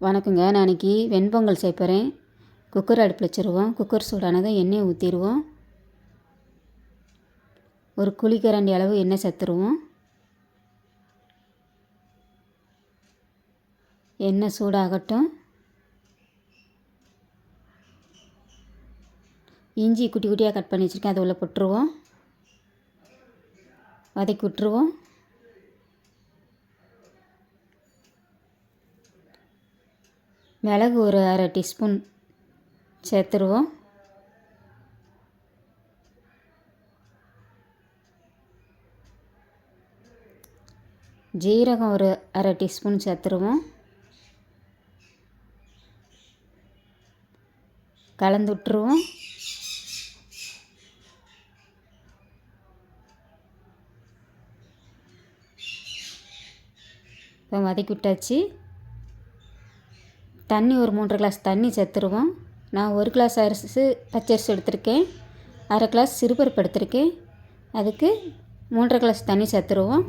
வணக்கங்க. நான் இன்றைக்கி வெண்பொங்கல் சேர்ப்பறேன் குக்கர் அடுப்பில் வச்சுருவோம். குக்கர் சூடானதும் எண்ணெய் ஊற்றிடுவோம் ஒரு குழிக்கரண்டி அளவு எண்ணெய் சேர்த்துருவோம். எண்ணெய் சூடாகட்டும். இஞ்சி குட்டி குட்டியாக கட் பண்ணி வச்சுருக்கேன். அதை உள்ளே போட்டுருவோம். வதக்கி விட்டுருவோம். மிளகு ஒரு அரை டீஸ்பூன் சேர்த்துருவோம். ஜீரகம் ஒரு அரை டீஸ்பூன் சேர்த்துருவோம். கலந்து விட்டுருவோம். இப்போ வதக்கி விட்டாச்சு. தண்ணி ஒரு மூன்றரை கிளாஸ் தண்ணி சேர்த்துருவோம். நான் ஒரு கிளாஸ் அரிசி பச்சரிசி எடுத்திருக்கேன். அரை கிளாஸ் சிறுபருப்பு எடுத்திருக்கேன். அதுக்கு மூன்றரை கிளாஸ் தண்ணி சேர்த்துருவோம்.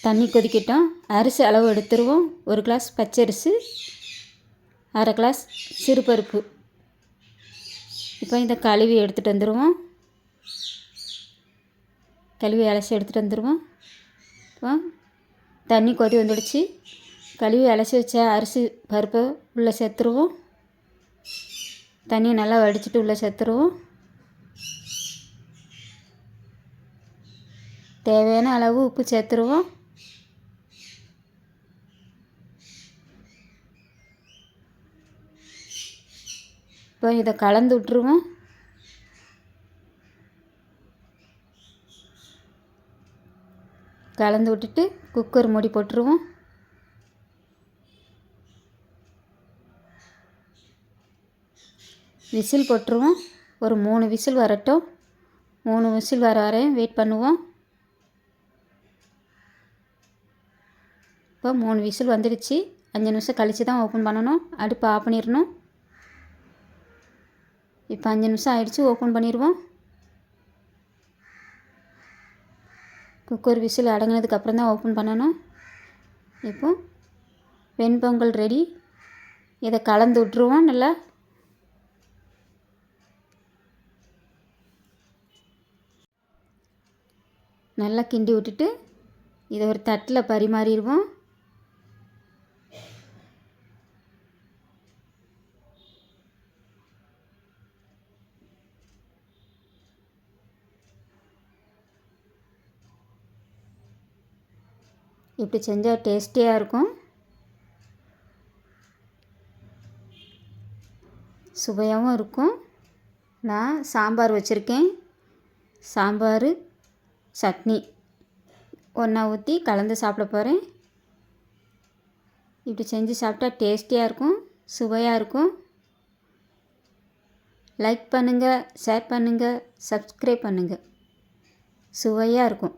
தண்ணி கொதிக்கட்டும். அரிசி அளவு எடுத்துருவோம். ஒரு கிளாஸ் பச்சரிசி அரை கிளாஸ் சிறுபருப்பு. இப்போ இந்த கழுவி எடுத்துகிட்டு வந்துடுவோம் கழுவி அலசி எடுத்துகிட்டு வந்துடுவோம் இப்போ தண்ணி கொதி வந்துடுச்சு. கழுவி அலசி வச்ச அரிசி பருப்பை உள்ளே சேர்த்துருவோம். தண்ணியை நல்லா வடிச்சிட்டு உள்ளே சேர்த்துருவோம். தேவையான அளவு உப்பு சேர்த்துருவோம். இப்போ இதை கலந்து விட்ருவோம் கலந்து விட்டுட்டு குக்கர் மூடி போட்டுருவோம். விசில் போட்டுருவோம். ஒரு மூணு விசில் வரட்டும். மூணு விசில் வர வரையும் வெயிட் பண்ணுவோம். இப்போ மூணு விசில் வந்துடுச்சு. அஞ்சு நிமிஷம் கழித்து தான் ஓப்பன் பண்ணணும். அடுப்பு ஆஃப் பண்ணிடணும். இப்போ அஞ்சு நிமிஷம் ஆயிடுச்சு ஓப்பன் பண்ணிடுவோம். குக்கர் விசில் அடங்கினதுக்கப்புறம் தான் ஓப்பன் பண்ணணும். இப்போ வெண்பொங்கல் ரெடி இதை கலந்து விட்ருவோம் நல்லா. நல்லா கிண்டி விட்டுட்டு இதை ஒரு தட்டில் பரிமாறிடுவோம். இப்படி செஞ்சால் டேஸ்டியாக இருக்கும். சுவையாகவும் இருக்கும். நான் சாம்பார் வச்சுருக்கேன். சாம்பார் சட்னி. ஒன்றா ஊற்றி கலந்து சாப்பிட போகிறேன் இப்படி செஞ்சு சாப்பிட்டா டேஸ்டியாக இருக்கும் சுவையாக இருக்கும். லைக் பண்ணுங்கள் ஷேர் பண்ணுங்கள் சப்ஸ்கிரைப் பண்ணுங்கள் சுவையாக இருக்கும்.